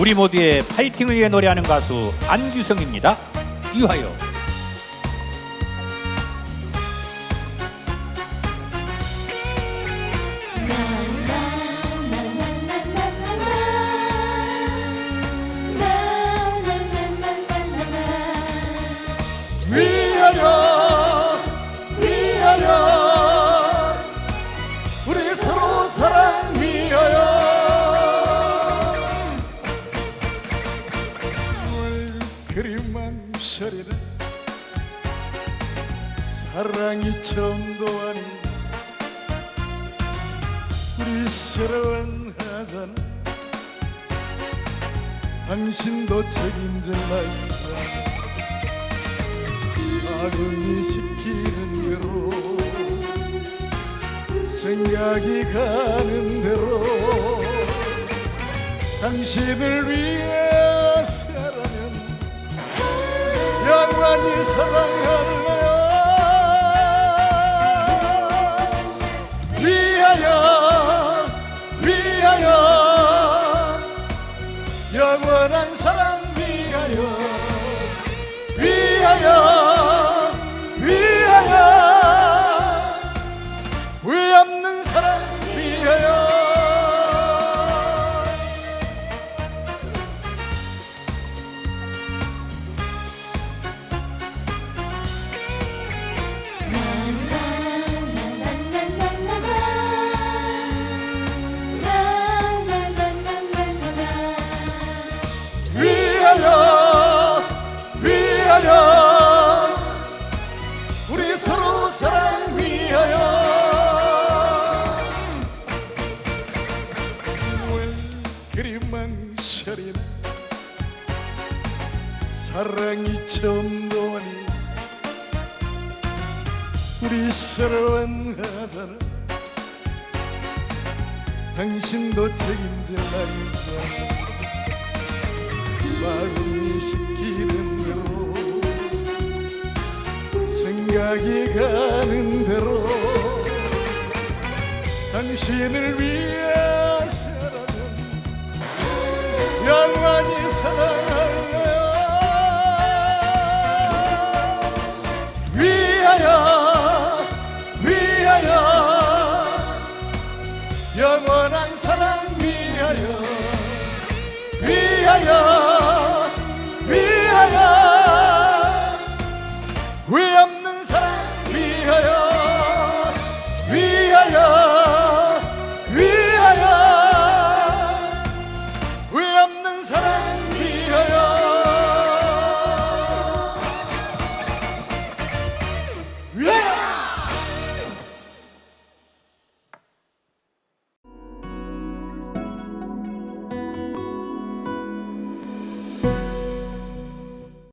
우리 모두의 파이팅을 위해 노래하는 가수 안규성입니다. 유하여. 셔리는 사랑이 처음도 아닌 우리 서러운 하던 당신도 책임질 나이다 마음이 시키는 대로 생각이 가는 대로 당신을 위해 위하여 위하여. 영원한 사랑 망설이나 사랑이 처음도 아니. 우리 서로 만나잖아 당신도 책임질 나이자 마음이 시키는 대로 생각이 가는 대로 당신을 위해 위하여. 영원한 사랑 위하여. 위하여